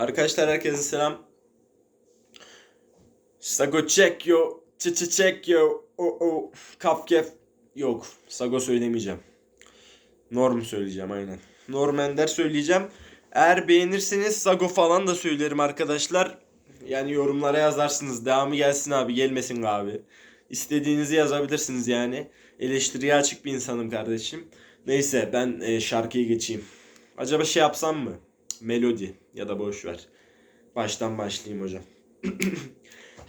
Arkadaşlar herkese selam. Sago check yo, çı çı check yo, o o, kafkef. Yok, Sago söylemeyeceğim. Norm söyleyeceğim aynen. Norm Ender söyleyeceğim. Eğer beğenirseniz Sago falan da söylerim arkadaşlar. Yani yorumlara yazarsınız. Devamı gelsin abi, gelmesin abi. İstediğinizi yazabilirsiniz yani. Eleştiriye açık bir insanım kardeşim. Neyse ben e, şarkıya geçeyim. Acaba şey yapsam mı? Melodi ya da boş ver. Baştan başlayayım hocam.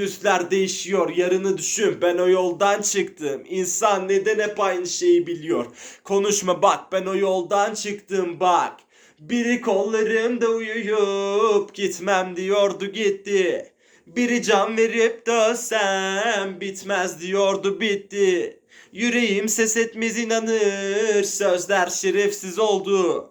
yüzler değişiyor yarını düşün. Ben o yoldan çıktım. İnsan neden hep aynı şeyi biliyor? Konuşma bak ben o yoldan çıktım bak. Biri kollarımda uyuyup gitmem diyordu gitti. Biri can verip dönsem bitmez diyordu bitti. Yüreğim ses etmez inanır Sözler şerefsiz oldu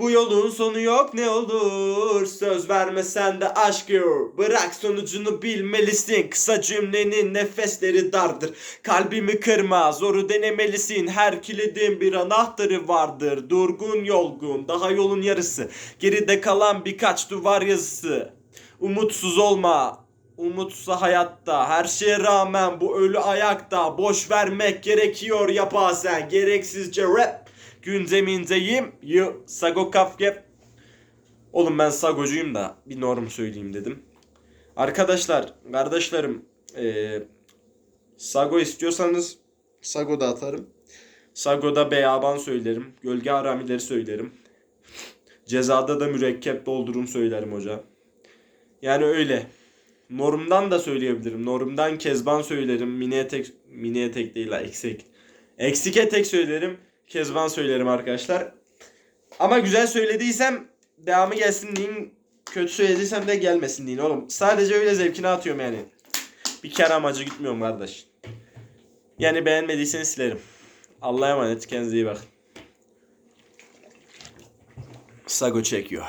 Bu yolun sonu yok ne olur? Söz vermesen de aşk yok. Bırak sonucunu bilmelisin. Kısa cümlenin nefesleri dardır. Kalbimi kırma zoru denemelisin. Her kilidin bir anahtarı vardır. Durgun yolgun daha yolun yarısı. Geride kalan birkaç duvar yazısı. Umutsuz olma. Umutsa hayatta. Her şeye rağmen bu ölü ayakta. Boş vermek gerekiyor ya bazen gereksizce rap gündemindeyim you Sago Kafke Oğlum ben Sagocuyum da bir norm söyleyeyim dedim. Arkadaşlar kardeşlerim eee Sago istiyorsanız Sago da atarım. Sago'da beyaban söylerim. Gölge aramileri söylerim. Cezada da mürekkep doldurum söylerim hocam. Yani öyle. Norm'dan da söyleyebilirim. Norm'dan Kezban söylerim. Mini etek, mini etek değil la eksik. Eksik etek söylerim. Kezban söylerim arkadaşlar. Ama güzel söylediysem devamı gelsin deyin. Kötü söylediysem de gelmesin deyin oğlum. Sadece öyle zevkine atıyorum yani. Bir kere amacı gitmiyorum kardeş. Yani beğenmediyseniz silerim. Allah'a emanet kendinize iyi bakın. Sago çekiyor.